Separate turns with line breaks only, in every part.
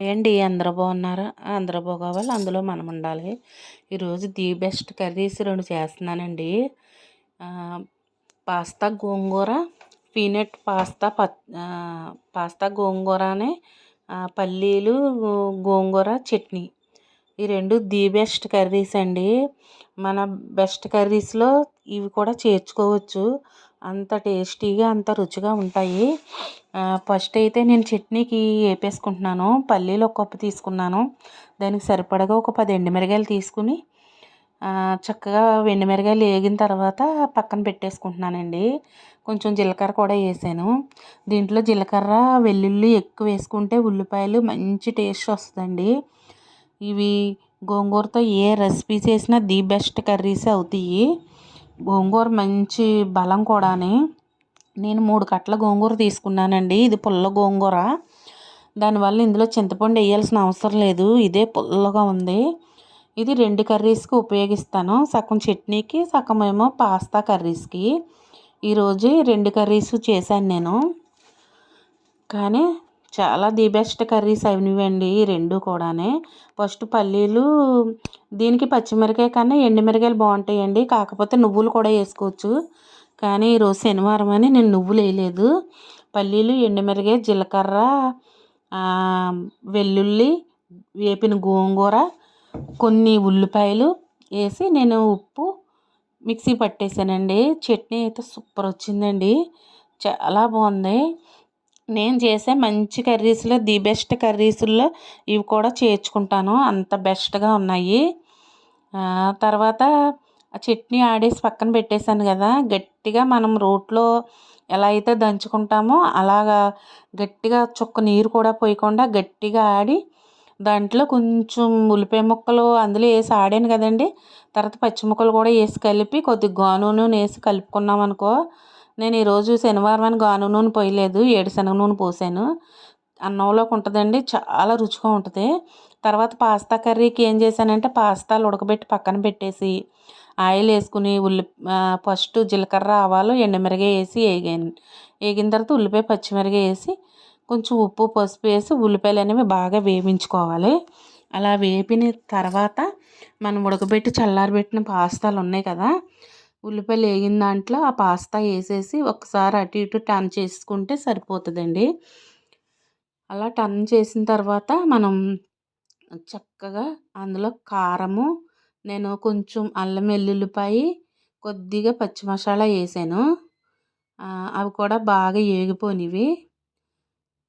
ఏంటి అందరూ బాగున్నారా? అందరూ బాగోవాలి అందులో మనం ఉండాలి. ఈరోజు ది బెస్ట్ కర్రీస్ రెండు చేస్తున్నానండి. పాస్తా గోంగూర పీనట్ పాస్తా పాస్తా గోంగూరనే పల్లీలు గోంగూర చట్నీ. ఈ రెండు ది బెస్ట్ కర్రీస్ అండి. మన బెస్ట్ కర్రీస్లో ఇవి కూడా చేర్చుకోవచ్చు. అంత టేస్టీగా అంత రుచిగా ఉంటాయి. ఫస్ట్ అయితే నేను చట్నీకి వేపేసుకుంటున్నాను. పల్లీలు ఒక కప్పు తీసుకున్నాను. దానికి సరిపడగా ఒక పది ఎండుమిరగాయలు తీసుకుని చక్కగా ఎండుమిరగాయలు వేగిన తర్వాత పక్కన పెట్టేసుకుంటున్నానండి. కొంచెం జీలకర్ర కూడా వేసాను. దీంట్లో జీలకర్ర వెల్లుల్లి ఎక్కువ వేసుకుంటే ఉల్లిపాయలు మంచి టేస్ట్ వస్తుందండి. ఇవి గోంగూరతో ఏ రెసిపీ చేసినా ది బెస్ట్ కర్రీస్ అవుతాయి. గోంగూర మంచి బలం కూడాని. నేను మూడు కట్టల గోంగూర తీసుకున్నానండి. ఇది పుల్ల గోంగూర. దానివల్ల ఇందులో చింతపండు వేయాల్సిన అవసరం లేదు. ఇదే పుల్లగా ఉంది. ఇది రెండు కర్రీస్కి ఉపయోగిస్తాను. సగం చట్నీకి సగం ఏమో పాస్తా కర్రీస్కి. ఈరోజు రెండు కర్రీస్ చేశాను నేను. కానీ చాలా ది బెస్ట్ కర్రీస్ అయినవండి రెండు కూడానే. ఫస్ట్ పల్లీలు దీనికి పచ్చిమిరకాయ కన్నా ఎండుమిరకాయలు బాగుంటాయండి. కాకపోతే నువ్వులు కూడా వేసుకోవచ్చు. కానీ ఈరోజు శనివారం అని నేను నువ్వులు వేయలేదు. పల్లీలు ఎండుమిరకాయ జీలకర్ర వెల్లుల్లి వేపిన గోంగూర కొన్ని ఉల్లిపాయలు వేసి నేను ఉప్పు మిక్సీ పట్టేసానండి. చట్నీ అయితే సూపర్ వచ్చిందండి. చాలా బాగుంది. నేను చేసే మంచి కర్రీస్లో ది బెస్ట్ కర్రీస్లో ఇవి కూడా చేర్చుకుంటాను. అంత బెస్ట్గా ఉన్నాయి. తర్వాత చట్నీ ఆడేసి పక్కన పెట్టేశాను కదా గట్టిగా మనం రోట్లో ఎలా అయితే దంచుకుంటామో అలాగా గట్టిగా చుక్క నీరు కూడా పోయకుండా గట్టిగా ఆడి దాంట్లో కొంచెం ఉల్లిపాయ ముక్కలు అందులో వేసి ఆడాను కదండి. తర్వాత పచ్చి ముక్కలు కూడా వేసి కలిపి కొద్దిగా గాను వేసి కలుపుకున్నాం అనుకో నేను ఈరోజు శనివారం అని గాను నూనె పోయలేదు ఏడుశనగ నూనె పోసాను. అన్నంలోకి ఉంటుందండి చాలా రుచిగా ఉంటుంది. తర్వాత పాస్తా కర్రీకి ఏం చేశానంటే పాస్తాలు ఉడకబెట్టి పక్కన పెట్టేసి ఆయిల్ వేసుకుని ఉల్లి ఫస్ట్ జీలకర్ర ఆవాలు ఎండుమిరగాయ వేసి వేగాను వేగిన తర్వాత ఉల్లిపాయ పచ్చిమిరగ వేసి కొంచెం ఉప్పు పసుపు వేసి ఉల్లిపాయలు అనేవి బాగా వేయించుకోవాలి. అలా వేపిన తర్వాత మనం ఉడకబెట్టి చల్లారబెట్టిన పాస్తాలు ఉన్నాయి కదా ఉల్లిపాయలు వేగిన దాంట్లో ఆ పాస్తా వేసేసి ఒకసారి అటు ఇటు టర్న్ చేసుకుంటే సరిపోతుందండి. అలా టర్న్ చేసిన తర్వాత మనం చక్కగా అందులో కారము నేను కొంచెం అల్లం వెల్లుల్లిపాయ కొద్దిగా పచ్చి మసాలా వేసాను అవి కూడా బాగా వేగిపోయినవి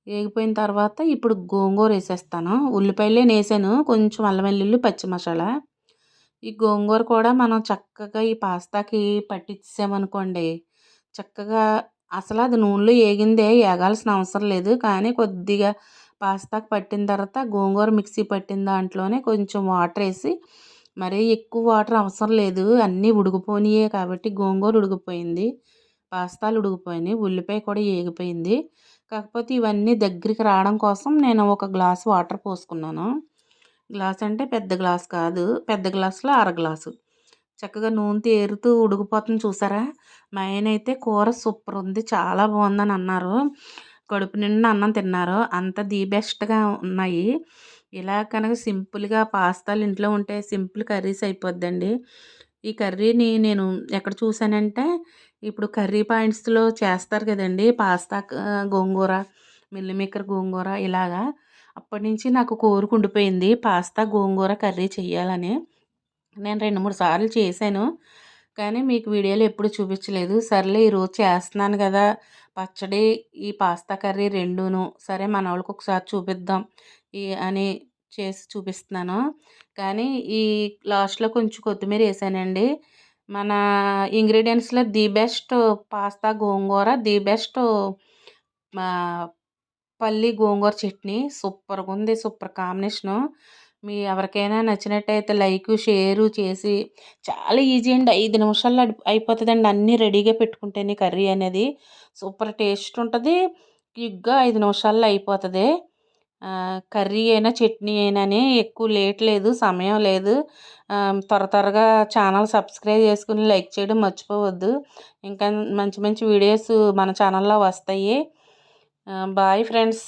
వేగిపోయిన తర్వాత ఇప్పుడు గోంగూర వేసేస్తాను. ఉల్లిపాయలే వేసాను కొంచెం అల్లం వెల్లుల్లి పచ్చి మసాలా ఈ గోంగూర కూడా మనం చక్కగా ఈ పాస్తాకి పట్టించామనుకోండి చక్కగా అసలు అది నూనెలో వేగిందే వేగాల్సిన అవసరం లేదు. కానీ కొద్దిగా పాస్తాకి పట్టిన తర్వాత గోంగూర మిక్సీ పట్టిన దాంట్లోనే కొంచెం వాటర్ వేసి మరీ ఎక్కువ వాటర్ అవసరం లేదు. అన్నీ ఉడికిపోయినాయే కాబట్టి గోంగూర ఉడికిపోయింది పాస్తాలు ఉడికిపోయినాయి ఉల్లిపాయ కూడా వేగిపోయింది కాకపోతే ఇవన్నీ దగ్గరికి రావడం కోసం నేను ఒక గ్లాస్ వాటర్ పోసుకున్నాను. గ్లాస్ అంటే పెద్ద గ్లాస్ కాదు. పెద్ద గ్లాసులో అర గ్లాసు. చక్కగా నూనె తేరుతూ ఉడికిపోతుంది చూసారా? మా ఆయన అయితే కూర సూపర్ ఉంది. చాలా బాగుందని అన్నారు. కడుపు నిండా అన్నం తిన్నారు. అంత ది బెస్ట్గా ఉన్నాయి. ఇలా కనుక సింపుల్గా పాస్తాలు ఇంట్లో ఉంటే సింపుల్ కర్రీస్ అయిపోద్దండి. ఈ కర్రీని నేను ఎక్కడ చూసానంటే ఇప్పుడు కర్రీ పాయింట్స్లో చేస్తారు కదండి. పాస్తా గోంగూర మిల్లిమేకర్ గోంగూర ఇలాగా. అప్పటి నుంచి నాకు కోరుకుండిపోయింది పాస్తా గోంగూర కర్రీ చేయాలని నేను రెండు మూడు సార్లు చేశాను. కానీ మీకు వీడియోలో ఎప్పుడు చూపించలేదు. సర్లే ఈరోజు చేస్తున్నాను కదా. పచ్చడి ఈ పాస్తా కర్రీ రెండును. సరే మన వాళ్ళకి ఒకసారి చూపిద్దాం. ఈ అని చేసి చూపిస్తున్నాను. కానీ ఈ లాస్ట్లో కొంచెం కొత్తిమీర వేసానండి. మన ఇంగ్రీడియంట్స్లో ది బెస్ట్ పాస్తా గోంగూర ది బెస్ట్ పల్లి గోంగూర చట్నీ సూపర్గా ఉంది సూపర్ కాంబినేషను. మీ ఎవరికైనా నచ్చినట్టయితే లైక్ షేరు చేసి చాలా ఈజీ అండి. ఐదు నిమిషాల్లో అయిపోతుందండి. అన్నీ రెడీగా పెట్టుకుంటేనే కర్రీ అనేది సూపర్ టేస్ట్ ఉంటుంది. క్విక్గా ఐదు నిమిషాల్లో అయిపోతుంది. కర్రీ అయినా చట్నీ అయినా ఎక్కువ లేట్ లేదు సమయం లేదు. త్వర త్వరగా ఛానల్ సబ్స్క్రైబ్ చేసుకుని లైక్ చేయడం మర్చిపోవద్దు. ఇంకా మంచి మంచి వీడియోస్ మన ఛానల్లో వస్తాయి. Bye friends